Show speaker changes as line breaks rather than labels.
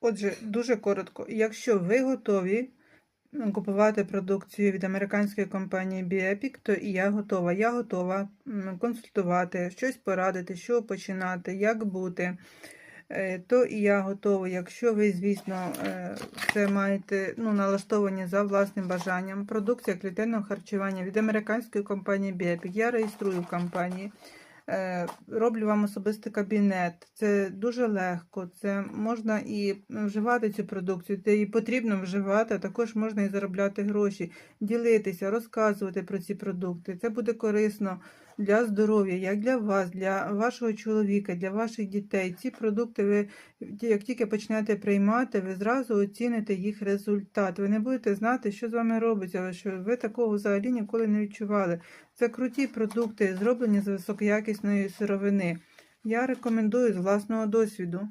Отже, дуже коротко. Якщо ви готові купувати продукцію від американської компанії BioEpic, то і я готова. Я готова консультувати, щось порадити, що починати, як бути. Е, То і я готова. Якщо ви, звісно, е, це маєте ну, налаштовані за власним бажанням. Продукція клітинного харчування від американської компанії BioEpic. Я реєструю в компанії. Е, Роблю вам особистий кабінет. Це дуже легко. Це можна і вживати цю продукцію, це і потрібно вживати, а також можна і заробляти гроші, ділитися, розказувати про ці продукти. Це буде корисно для здоров'я, як для вас, для вашого чоловіка, для ваших дітей. Ці продукти ви як тільки почнете приймати, ви зразу оціните їх результат. Ви не будете знати, що з вами робиться, що ви такого взагалі ніколи не відчували. Це круті продукти, зроблені з високоякісної сировини. Я рекомендую з власного досвіду.